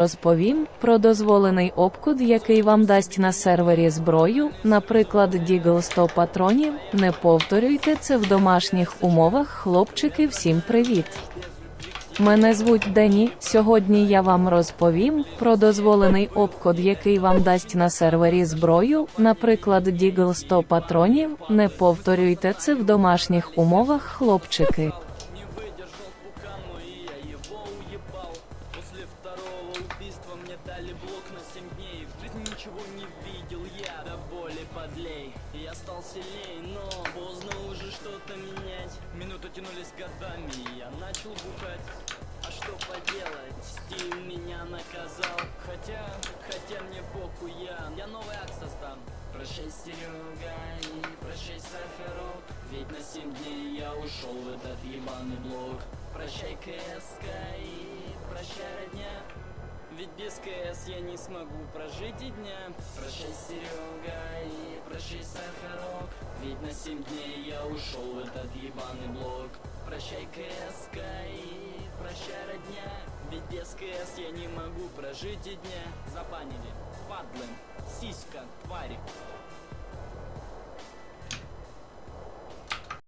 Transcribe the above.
Розповім про дозволений обкуд, який вам дасть на сервері зброю, наприклад, Deagle 100 патронів. Не повторюйте це в домашніх умовах, хлопчики. Всім привіт! Мене звуть Дені. Сьогодні я вам розповім про дозволений обкод, який вам дасть на сервері зброю, наприклад, Deagle 100 патронів. Не повторюйте це в домашніх умовах, хлопчики. Второго убийства мне дали блок на 7 дней. В жизни ничего не видел я до боли подлей. Я стал сильней, но поздно уже что-то менять. Минуты тянулись годами, я начал бухать. А что поделать, стиль меня наказал. Хотя, хотя мне похуй я, я новый акт создам Прощай, Серега, и прощай, Сахарок Ведь на 7 дней я ушел в этот ебаный блок. Прощай, КСК, и без КС я не смогу прожить и дня. Прощай, Серега, и прощай, Сахарок. Ведь на 7 дней я ушел в этот ебаный блок. Прощай, КСК, и прощай, родня. Ведь без КС я не могу прожить и дня. Забанили, падлы, сиська, твари